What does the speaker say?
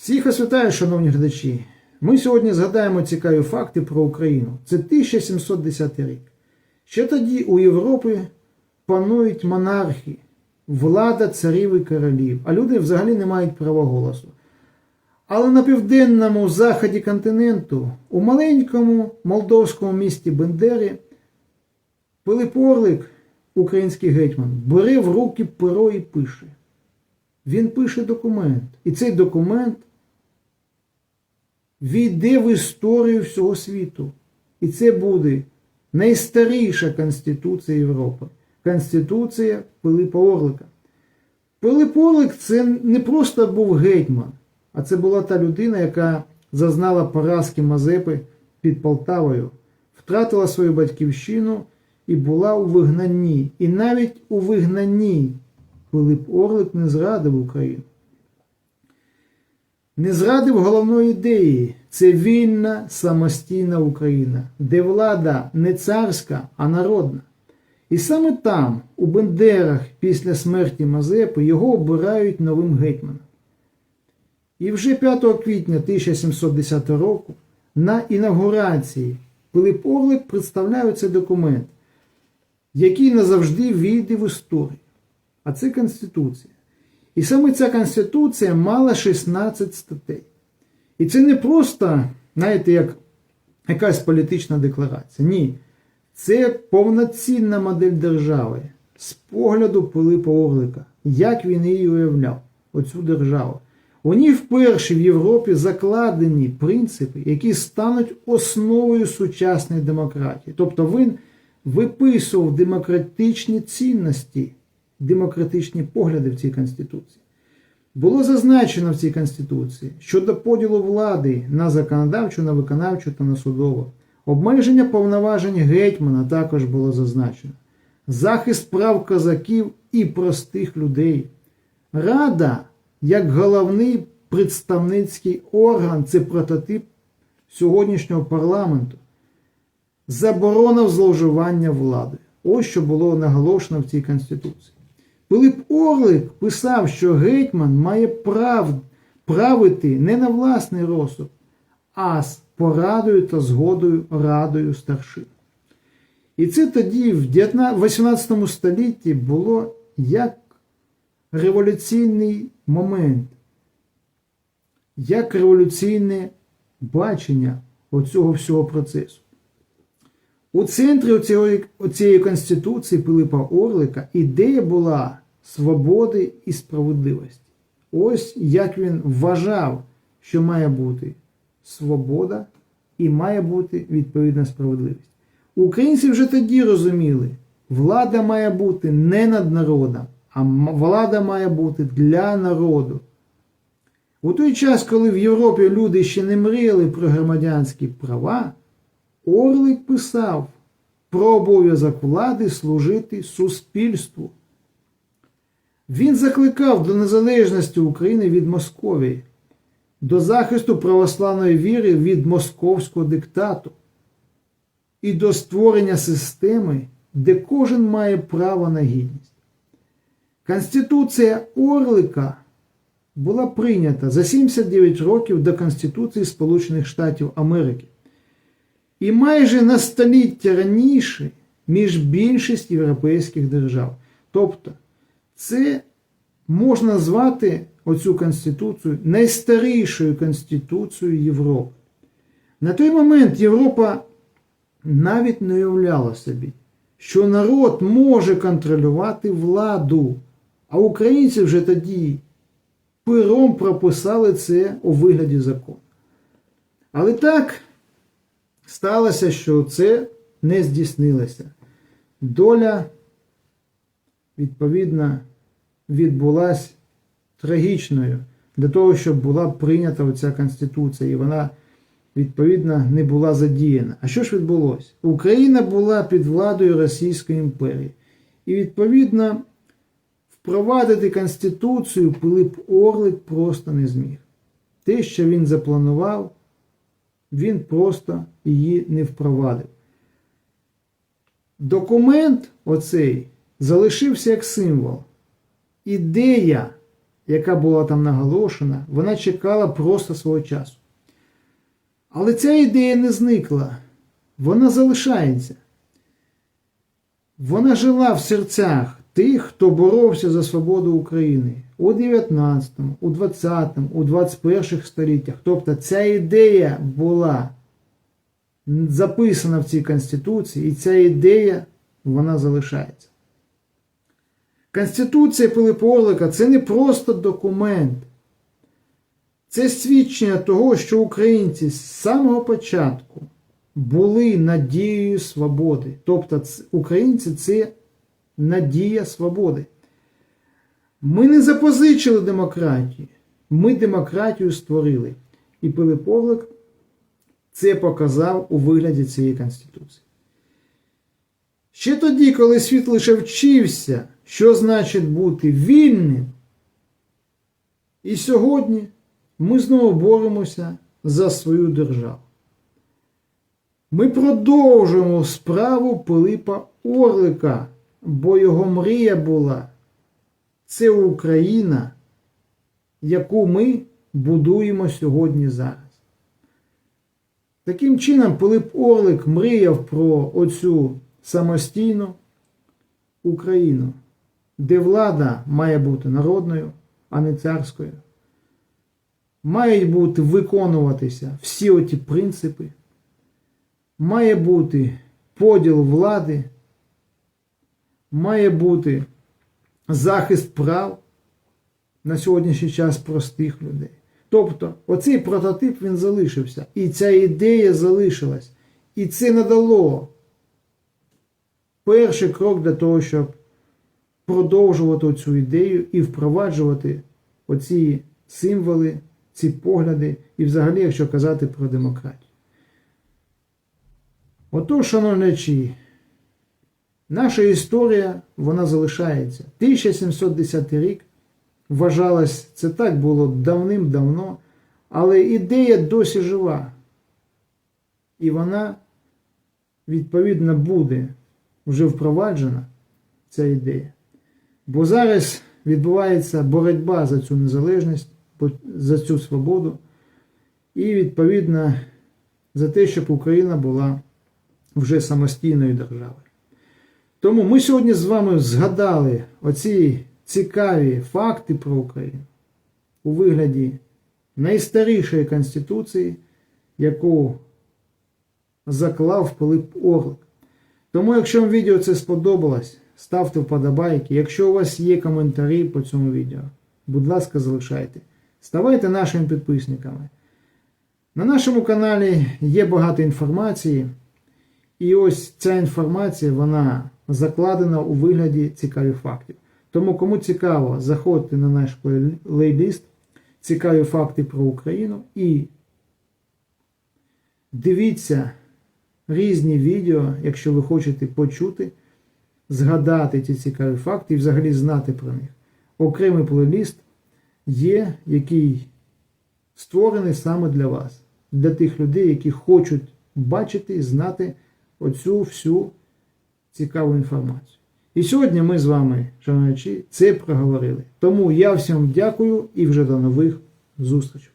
Всіх вас вітаю, шановні глядачі. Ми сьогодні згадаємо цікаві факти про Україну. Це 1710 рік. Ще тоді у Європі панують монархи, влада царів і королів, а люди взагалі не мають права голосу. Але на південному заході континенту, у маленькому молдовському місті Бендері, Пилип Орлик, український гетьман, бере в руки перо і пише. Він пише документ. І цей документ війде в історію всього світу. І це буде найстаріша Конституція Європи. Конституція Пилипа Орлика. Пилип Орлик це не просто був гетьман, а це була та людина, яка зазнала поразки Мазепи під Полтавою, втратила свою батьківщину і була у вигнанні. І навіть у вигнанні Пилип Орлик не зрадив Україну. Не зрадив головної ідеї це вільна самостійна Україна, де влада не царська, а народна. І саме там, у Бендерах, після смерті Мазепи, його обирають новим гетьманом. І вже 5 квітня 1710 року на інаугурації Пилип Орлик представляє цей документ, який назавжди війде в історію. А це Конституція. І саме ця Конституція мала 16 статей. І це не просто, знаєте, як якась політична декларація. Ні. Це повноцінна модель держави з погляду Пилипа Орлика, як він її уявляв, оцю державу. У ній вперше в Європі закладені принципи, які стануть основою сучасної демократії. Тобто він виписував демократичні цінності, демократичні погляди в цій Конституції. Було зазначено в цій Конституції щодо поділу влади на законодавчу, на виконавчу та на судову. Обмеження повноважень гетьмана також було зазначено. Захист прав козаків і простих людей. Рада, як головний представницький орган, це прототип сьогоднішнього парламенту. Заборона зловживання влади. Ось що було наголошено в цій Конституції. Пилип Орлик писав, що гетьман має прав правити не на власний розсуд, а з порадою та згодою радою старшин. І це тоді, в 18 столітті, було як революційний момент, як революційне бачення оцього всього процесу. У центрі оцієї Конституції Пилипа Орлика ідея була свободи і справедливості. Ось як він вважав, що має бути свобода і має бути відповідна справедливість. Українці вже тоді розуміли, влада має бути не над народом, а влада має бути для народу. У той час, коли в Європі люди ще не мріяли про громадянські права, Орлик писав про обов'язок влади служити суспільству. Він закликав до незалежності України від Московії, до захисту православної віри від московського диктату і до створення системи, де кожен має право на гідність. Конституція Орлика була прийнята за 79 років до Конституції Сполучених Штатів Америки. І майже на століття раніше, між більшість європейських держав. Тобто, це можна звати оцю Конституцію найстарішою Конституцією Європи. На той момент Європа навіть не уявляла собі, що народ може контролювати владу, а українці вже тоді пером прописали це у вигляді закону. Але так сталося, що це не здійснилося. Доля, відповідно, відбулась трагічною для того, щоб була прийнята оця Конституція, і вона, відповідно, не була задіяна. А що ж відбулося? Україна була під владою Російської імперії. І, відповідно, впровадити Конституцію Пилип Орлик просто не зміг. Те, що він запланував, він просто її не впровадив. Документ оцей залишився як символ. Ідея, яка була там наголошена, вона чекала просто свого часу. Але ця ідея не зникла, вона залишається. Вона жила в серцях тих, хто боровся за свободу України у 19, у 20, у 21 століттях. Тобто ця ідея була записана в цій Конституції, і ця ідея вона залишається. Конституція Пилипа Орлика це не просто документ. Це свідчення того, що українці з самого початку були надією свободи. Тобто українці це надія свободи. Ми не запозичили демократію, ми демократію створили. І Пилип Орлик це показав у вигляді цієї Конституції. Ще тоді, коли світ лише вчився, що значить бути вільним, і сьогодні ми знову боремося за свою державу. Ми продовжуємо справу Пилипа Орлика, бо його мрія була це Україна, яку ми будуємо сьогодні зараз. Таким чином, Пилип Орлик мріяв про оцю самостійну Україну, де влада має бути народною, а не царською. Мають бути виконуватися всі оті принципи, має бути поділ влади, має бути захист прав на сьогоднішній час простих людей. Тобто, оцей прототип він залишився, і ця ідея залишилась. І це надало перший крок для того, щоб продовжувати цю ідею і впроваджувати оці символи, ці погляди, і взагалі, якщо казати про демократію. Отож, шановні, глядачі, наша історія вона залишається. 1710 рік вважалось, це так було давним-давно, але ідея досі жива. І вона, відповідно, буде вже впроваджена, ця ідея. Бо зараз відбувається боротьба за цю незалежність, за цю свободу, і, відповідно, за те, щоб Україна була вже самостійною державою. Тому ми сьогодні з вами згадали оці цікаві факти про Україну у вигляді найстарішої Конституції, яку заклав Пилип Орлик. Тому, якщо вам відео це сподобалось, ставте вподобайки. Якщо у вас є коментарі по цьому відео, будь ласка, залишайте. Ставайте нашими підписниками. На нашому каналі є багато інформації. І ось ця інформація, вона закладена у вигляді цікавих фактів. Тому, кому цікаво, заходьте на наш плейлист Цікаві факти про Україну і дивіться різні відео, якщо ви хочете почути, згадати ці цікаві факти і взагалі знати про них. Окремий плейлист є, який створений саме для вас, для тих людей, які хочуть бачити і знати оцю всю цікаву інформацію. І сьогодні ми з вами, шановні, це проговорили. Тому я всім дякую і вже до нових зустрічей.